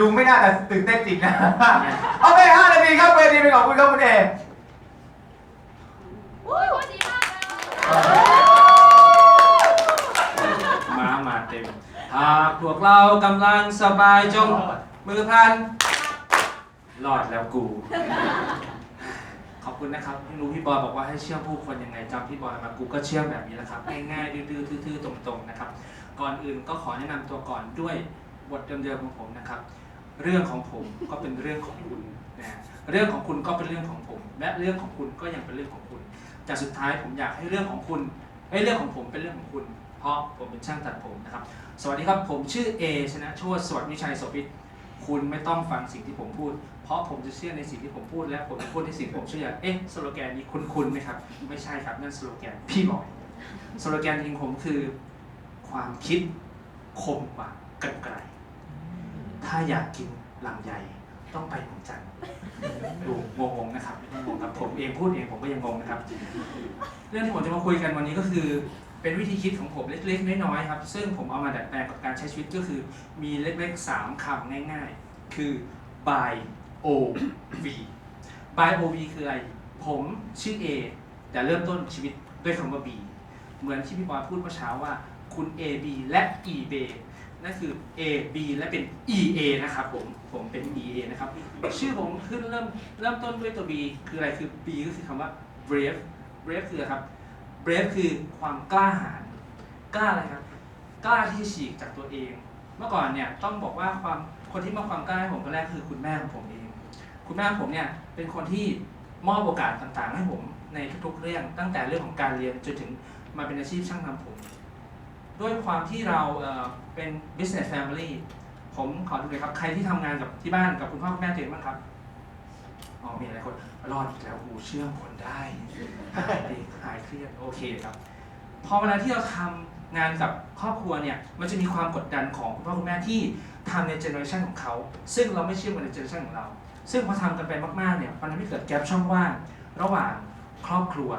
ดูไม่น่าจะตื่นเต้นจริงนะ โอเคห้านาทีครับเวทีเป็นของคุณครับคุณเออุ้ยคนดีมากเลยมามาเต็มหากพวกเรากำลังสบายจงมือพันรอดแล้วกู ขอบคุณนะครับพี่รู้พี่บอยบอกว่าให้เชื่อผู้คนยังไงจำพี่บอยมากูก็เชื่อแบบนี้แหละครับง่ายๆดื้อๆทื่อๆตรงๆนะครับ ก่อนอื่นก็ขอแนะนำตัวก่อนด้วยบทเดิมๆของผมนะครับ เรื่องของผมก็เป็นเรื่องของคุณนะเรื่องของคุณก็เป็นเรื่องของผม และเรื่องของคุณก็ยังเป็นเรื่องของคุณแต่สุดท้ายผมอยากให้เรื่องของคุณให้เรื่องของผมเป็นเรื่องของคุณ เพราะผมเป็นช่างตัดผมนะครับ สวัสดีครับผมชื่อเอชนะโชติสวัสดิ์วิชัยโสภิตคุณไม่ต้องฟังสิ่งที่ผมพูด เพราะผมจะเชื่อในสิ่งที่ผมพูด และผมจะพูดในสิ่งผมเชื่อ เอ๊ะสโลแกนนี้คุ้นๆไหมครับ ไม่ใช่ครับนั่นสโลแกนพี่บอยสโลแกนจริงผมคือ ความคิดคมกว่ากันไกล ถ้าอยากกินลำไยต้องไปเมืองจันทร์ดูงงๆนะครับไม่ต้องงงครับผมเองพูดเองผมก็ยังงงนะครับ เรื่องที่ผมจะมาคุยกันวันนี้ก็คือ เป็นวิธีคิดของผมเล็กๆน้อยๆครับ ซึ่งผมเอามาดัดแปลงกับการใช้ชีวิตก็คือ มีเล็กๆ3คำง่าย ๆ คือ by o v by o v คืออะไร ผมชื่อ A แต่เริ่มต้นชีวิตด้วยคำว่า B เหมือนที่พี่บอยพูดเมื่อเช้าว่า คุณ A B และ E B นั่นคือ A B และเป็น E A นะครับผม ผมเป็น E A นะครับ ชื่อผมขึ้นเริ่มเริ่มต้นด้วยตัว B คืออะไรคือ B ก็คือคำว่า brave brave คืออะไรครับ brave คือความกล้าหาญ กล้าอะไรครับ กล้าที่ฉีกจากตัวเอง เมื่อก่อนเนี่ยต้องบอกว่าความคนที่มอบความกล้าให้ผมคนแรกคือคุณแม่ของผมเอง คุณแม่ของผมเนี่ยเป็นคนที่มอบโอกาสต่างๆ ให้ผมในทุกๆเรื่อง ตั้งแต่เรื่องของการเรียนจนถึงมาเป็นอาชีพช่างทำผม ด้วยความที่เราเป็น business family ผมขอดูเลยครับ ใครที่ทำงานกับที่บ้านกับคุณพ่อคุณแม่ตัวเองบ้างครับอ๋อมีหลายคนรอดอีกแล้วอูเชื่อมคนได้หายดีหายเครียดโอเคครับ พอเวลาที่เราทำงานกับครอบครัวเนี่ย มันจะมีความกดดันของคุณพ่อคุณแม่ที่ทำในเจเนอเรชันของเขา ซึ่งเราไม่เชื่อมันในเจเนอเรชันของเรา ซึ่งพอทำกันไปมากๆเนี่ยมันทำให้เกิดแกลบช่องว่างระหว่างครอบครัว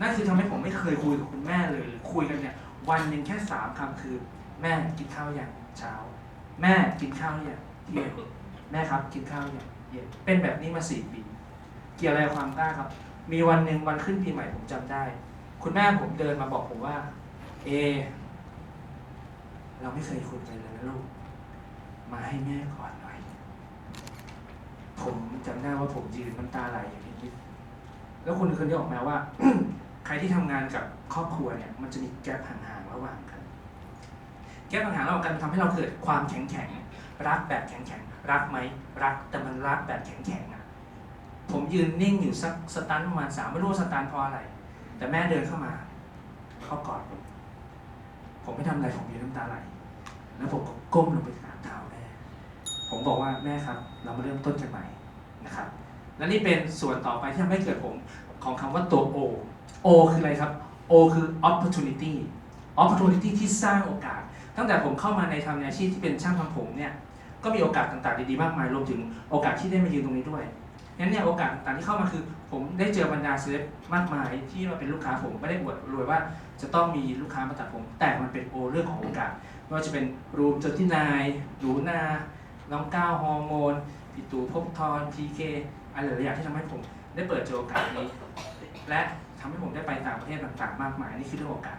นั่นคือทำให้ผมไม่เคยคุยกับคุณแม่เลยหรือคุยกันเนี่ย วันหนึ่งแค่สามคำคือ แม่กินข้าวอยังเช้า แม่กินข้าวอยังเที่ยงแม่ครับกินข้าวอยังเย็นเป็นแบบนี้มาสี่ปี เกี่ยวอะไรความกล้าครับ มีวันหนึ่งวันขึ้นปีใหม่ผมจำได้ คุณแม่ผมเดินมาบอกผมว่า เอ เราไม่เคยคุยกันเลยนะลูก มาให้แม่ก่อนหน่อย ผมจำได้ว่าผมยืนน้ำตาไหลอย่างนี้แล้วคุณคยได้ออกมาว่า รที่ทำงานกับครอบครัวเนี่ยมันจะมีแกลบห่างๆระหว่างกัน แกลบห่างๆระหว่างกันทำให้เราเกิดความแข็งแข็งๆรักแบบแข็งแข็งๆรักไหมรักแต่มันรักแบบแข็งแข็งๆอะผมยืนนิ่งอยู่สักสตันประมาณสามไม่รู้สตันเพราะอะไร แต่แม่เดินเข้ามาเข้ากอดผมผมไม่ทำอะไรผมยืนน้ำตาไหลแล้วผมก็ก้มลงไปกราบเท้าแม่ผมบอกว่าแม่ครับ เรามาเริ่มต้นกันใหม่นะครับและนี่เป็นส่วนต่อไปที่ทำให้เกิดผมของคำว่าตัว O O คืออะไรครับ O คือ opportunity opportunity ที่สร้างโอกาส ตั้งแต่ผมเข้ามาในทำในอาชีพที่เป็นช่างทำผมเนี่ยก็มีโอกาสต่างๆดีๆมากมายรวมถึงโอกาสที่ได้มายืนตรงนี้ด้วยงั้นเนี่ยโอกาสต่างๆที่เข้ามาคือ ผมได้เจอบรรดาเซเลบมากมายที่มาเป็นลูกค้าผมไม่ได้อวดรวยว่าจะต้องมีลูกค้ามาตัดผม แต่มันเป็นโอเรื่องของโอกาสไม่ว่าจะเป็นรูมจนที่นายหนูนาน้องก้าวฮอร์โมนพี่ตู่ภพบทรพีเคอะไรหลายๆอย่างที่ทำให้ผม ได้เปิดเจอโอกาสนี้ และทำให้ผมได้ไปต่างประเทศต่างๆ มากมายนี่คือเรื่องโอกาส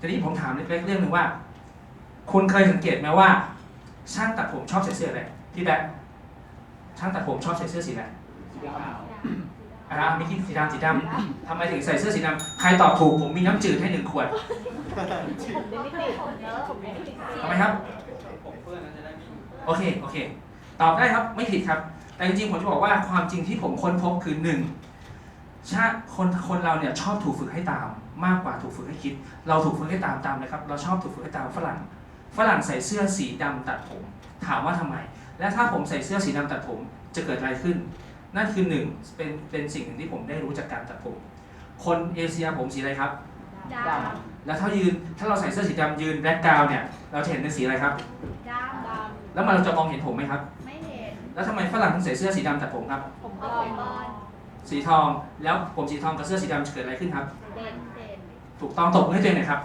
ทีนี้ผมถามเล็กๆเรื่องหนึ่งว่า คุณเคยสังเกตไหมว่า ช่างตัดผมชอบใส่เสื้ออะไรพี่แบ๊คช่างตัดผมชอบใส่เสื้อสีอะไรอ่ามีที่สีดำสีดำทำไมถึงใส่เสื้อสีดำใครตอบถูกผมมีน้ำจืดให้หนึ่งขวดทำไมครับโอเคโอเค ตอบได้ครับไม่ผิดครับ แต่จริงๆผมจะบอกว่าความจริงที่ผมค้นพบคือหนึ่งชาติคนคนเราเนี่ยชอบถูกฝึกให้ตาม มากกว่าถูกฝึกให้คิด เราถูกฝึกให้ตามตามเลยครับ เราชอบถูกฝึกให้ตามฝรั่ง ฝรั่งใส่เสื้อสีดำตัดผม ถามว่าทำไม และถ้าผมใส่เสื้อสีดำตัดผมจะเกิดอะไรขึ้น นั่นคือหนึ่งเป็นเป็นสิ่งหนึ่งที่ผมได้รู้จากการตัดผม คนเอเชียผมสีอะไรครับดแล้วถ้ายืนถ้าเราใส่เสื้อสีดำยืนแบ็กกราวเนี่ยเราจะเห็นเป็นสีอะไรครับำดำแล้วมันเราจะมองเห็นผมไหมครับไม่เห็น แล้วทำไมฝรั่งถึงใส่เสื้อสีดำตัดผมครับ ผมบอลบอลสีทองแล้วผมสีทองกับเสื้อสีดำจะเกิดอะไรขึ้นครับ เด่นเด่นถูกต้องตบมือให้ตัวเองหน่อยครับ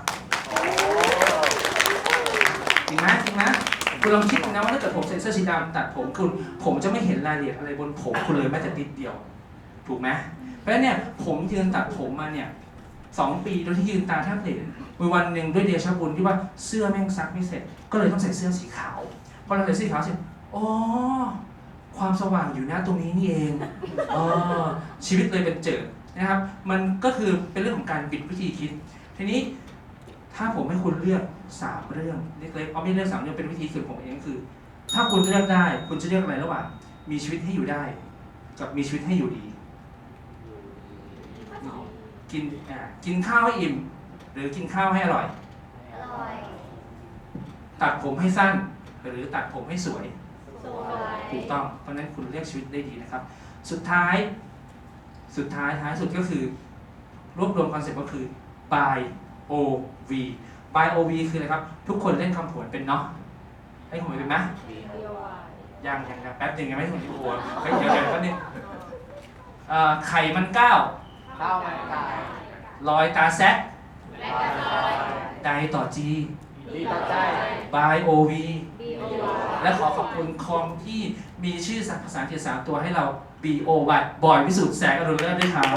จริงไหมจริงไหมคุณลองคิดนะว่าถ้าเกิดผมใส่เสื้อสีดำตัดผมคุณผมจะไม่เห็นรายละเอียดอะไรบนผมคุณเลยแม้แต่นิดเดียว ถูกไหมเพราะฉะนั้นเนี่ยผมยืนตัดผมมาเนี่ยสองปีโดยที่ยืนตาแทบเห็นมีวันหนึ่งด้วยเดชะบุญที่ว่าเสื้อแม่งซักไม่เสร็จ ก็เลยต้องใส่เสื้อสีขาวพอเราใส่เสื้อสีขาวเสร็จอ๋อ ความสว่างอยู่หน้าตรงนี้นี่เองเออชีวิตเลยเป็นเจิดนะครับ มันก็คือเป็นเรื่องของการบิดวิธีคิด ทีนี้ถ้าผมให้คุณเลือกสามเรื่องเล็กๆเอาไม่เลือกสามเรื่องเป็นวิธีคิดของผมเองคือ ถ้าคุณเลือกได้ คุณจะเลือกอะไรระหว่างมีชีวิตให้อยู่ได้ กับมีชีวิตให้อยู่ดี กินอ่ากินข้าวให้อิ่ม หรือกินข้าวให้อร่อยอร่อยตัดผมให้สั้น หรือตัดผมให้สวย สวย ถูกต้อง เพราะฉะนั้นคุณเลือกชีวิตได้ดีนะครับ สุดท้าย สุดท้ายท้ายสุดก็คือ รวบรวมคอนเซ็ปต์ก็คือ by o v by o v คืออะไรครับ ทุกคนเล่นคำผวนเป็นเนาะเล่นคำผวนเป็นไหมยังยังยังแป๊บหนึงยังไม่ถึงที่โอ้โหเฮ้ยเดี๋ยวเดี๋ยวแป๊บนึงเอ่อไข่มันก้าวข้าวมันไก่ลอยตาแซะและกระซอยไดต่อจีดีต่อใจ by o v บีโอ และขอขอบคุณคอมที่มีชื่อภาษาอังกฤษสามตัวให้เรา B O Y บอยพิสูจน์แสงอรุณเลิศด้วยครับ